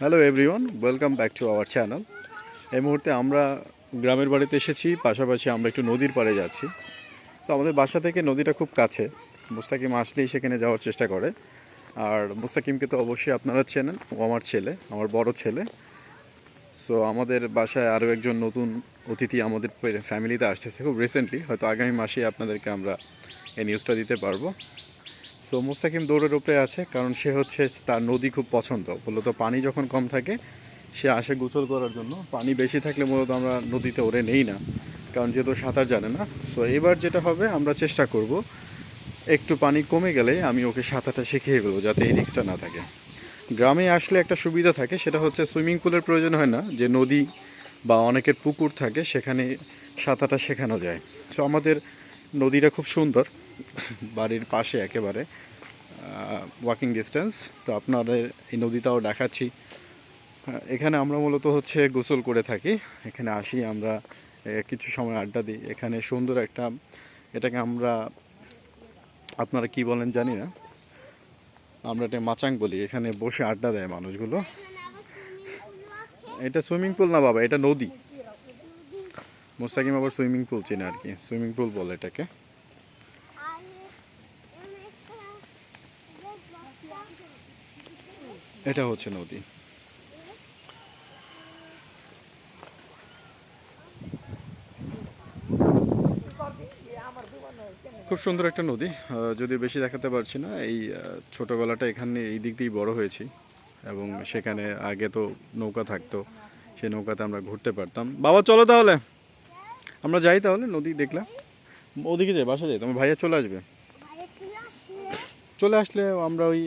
Hello everyone welcome back to our channel এই মুহূর্তে আমরা গ্রামের বাড়িতে এসেছি, পাশাপাশি আমরা একটু নদীর পাড়ে যাচ্ছি। তো আমাদের বাসা থেকে নদীটা খুব কাছে। মুস্তাকিম আসলেই সেখানে যাওয়ার চেষ্টা করে। আর মুস্তাকিমকে তো অবশ্যই আপনারা চেনেন, ও আমার ছেলে, আমার বড় ছেলে। সো আমাদের বাসায় আরও একজন নতুন অতিথি আমাদের ফ্যামিলিতে আসতেছে। খুব রিসেন্টলি হয়তো আগামী মাসে আপনাদেরকে আমরা এই নিউজটা দিতে পারব। সো মুস্তাকিম দৌড়ের উপরে আছে, কারণ সে হচ্ছে তার নদী খুব পছন্দ। মূলত পানি যখন কম থাকে, সে আসে গোসল করার জন্য। পানি বেশি থাকলে মূলত আমরা নদীতে ওরে নেই না, কারণ যেহেতু সাঁতার জানে না। সো এবার যেটা হবে, আমরা চেষ্টা করব, একটু পানি কমে গেলে আমি ওকে সাঁতারটা শিখিয়ে ফেলব, যাতে এই রিক্সটা না থাকে। গ্রামে আসলে একটা সুবিধা থাকে, সেটা হচ্ছে সুইমিং পুলের প্রয়োজন হয় না, যে নদী বা অনেকের পুকুর থাকে, সেখানে সাঁতারটা শেখানো যায়। সো আমাদের নদীটা খুব সুন্দর, বাড়ির পাশে একেবারে ওয়াকিং ডিস্টেন্স তো আপনাদের এই নদীটাও দেখাচ্ছি। এখানে আমরা মূলত হচ্ছে গোসল করে থাকি। এখানে আসি আমরা কিছু সময় আড্ডা দিই। এখানে সুন্দর একটা, এটাকে আমরা, আপনারা কি বলেন জানি না। আমরা এটা মাচাং বলি। এখানে বসে আড্ডা দেয় মানুষগুলো। এটা সুইমিং পুল না বাবা, এটা নদী। মোস্তাকিম আবার সুইমিং পুল চেনে আর কি। সুইমিং পুল বলে এটাকে। এটা হচ্ছে নদী। খুব সুন্দর একটা নদী। যদিও বেশি দেখাতে পারছি না, এই ছোটবেলাটা এখানে এই দিক দিয়েই বড় হয়েছি। এবং সেখানে আগে তো নৌকা থাকতো, সেই নৌকাতে আমরা ঘুরতে পারতাম। বাবা, চলো তাহলে। আমরা যাই তাহলে, নদী দেখলাম। ওদিকে যাই, বাসা যাই, তোমার ভাইয়া চলে আসবে। চলে আসলে আমরা ওই,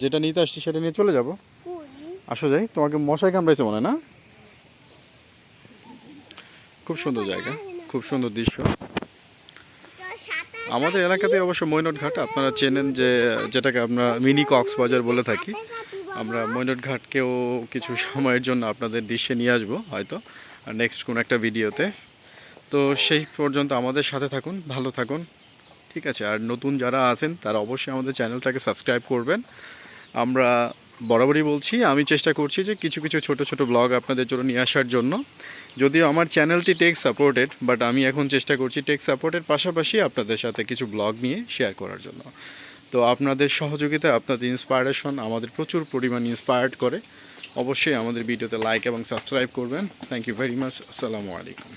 যেটা নিতে আসছি সেটা নিয়ে চলে যাব। আসো যাই, তোমাকে মশাই কামড়াইছে মনে না? খুব সুন্দর জায়গা, খুব সুন্দর দৃশ্য। আমাদের এলাকাতে অবশ্য মৈনট ঘাট আপনারা চেনেন যে, যেটাকে আমরা মিনি কক্সবাজার বলে থাকি। আমরা মৈনট ঘাটকেও কিছু সময়ের জন্য আপনাদের দৃশ্যে নিয়ে আসব, হয়তো। নেক্সট কোনো একটা ভিডিওতে তো সেই পর্যন্ত আমাদের সাথে থাকুন, ভালো থাকুন। ঠিক আছে, আর নতুন যারা আছেন, তারা অবশ্যই আমাদের চ্যানেলটাকে সাবস্ক্রাইব করবেন। আমরা বরাবরই বলছি, আমি চেষ্টা করছি যে কিছু কিছু ছোট ছোট ব্লগ আপনাদের জন্য নিয়ে আসার জন্য। যদিও আমার চ্যানেলটি টেক সাপোর্টেড, বাট আমি এখন চেষ্টা করছি টেক সাপোর্টের পাশাপাশি আপনাদের সাথে কিছু ব্লগ নিয়ে শেয়ার করার জন্য। তো আপনাদের সহযোগিতা, আপনাদের ইন্সপায়ারেশন আমাদের প্রচুর পরিমাণ ইন্সপায়ার্ড করে। অবশ্যই আমাদের ভিডিওতে লাইক এবং সাবস্ক্রাইব করবেন। থ্যাংক ইউ ভেরি মাচ আসসালামু আলাইকুম।